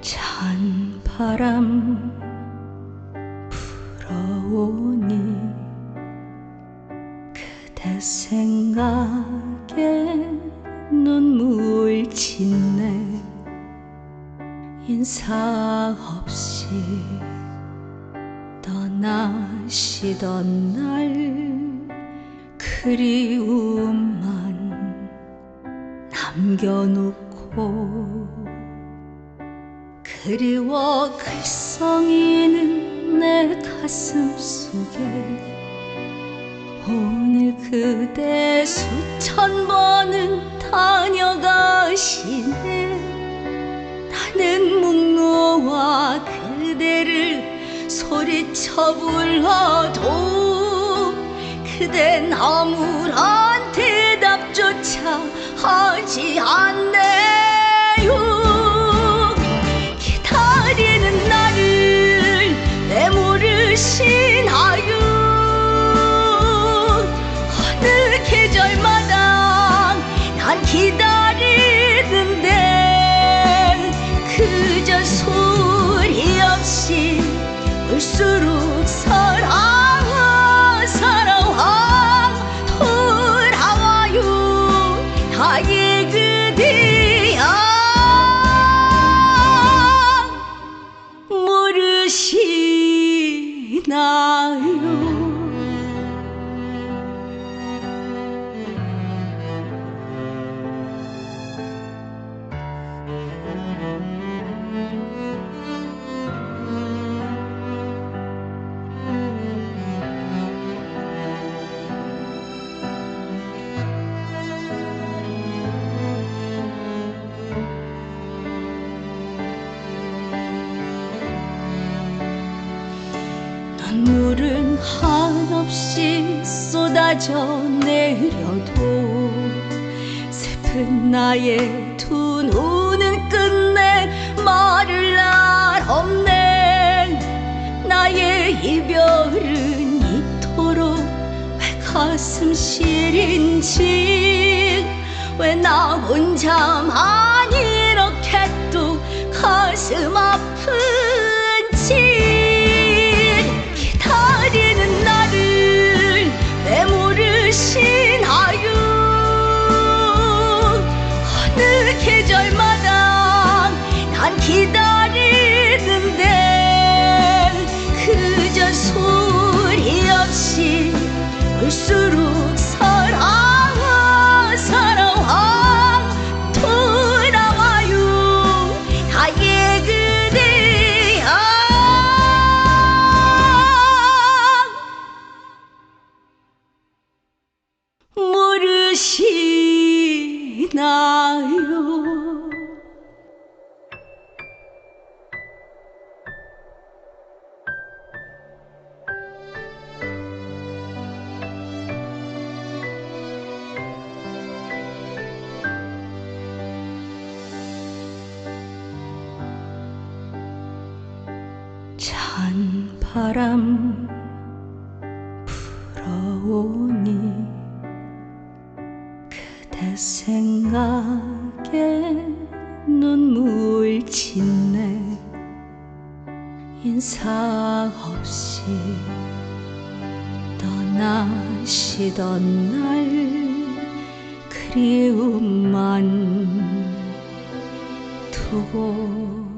찬 바람 불어오니 그대 생각에 눈물 짓네. 인사 없이 떠나시던 날 그리움만 남겨놓고 그리워 글썽이는 내 가슴 속에 오늘 그대 수천 번은 다녀가시네. 나는 묵노와 그대를 소리쳐 불러도 그댄 아무런 대답조차 하지 않네 기다리는데 그저 소리 없이 올수록 살아와 살아와 돌아와요 나의 그대야 모르시나요 눈물은 한없이 쏟아져 내려도 슬픈 나의 두 눈은 끝내 말을 날 없네. 나의 이별은 이토록 왜 가슴 시린지 왜 나 혼자만 이렇게 또 가슴 아픈지 기다리는데 그저 소리 없이 올수록 살아와 살아와 돌아와요. 나의 그대야 모르시나요 찬 바람 불어오니 그대 생각에 눈물 짓네. 인사 없이 떠나시던 날 그리움만 두고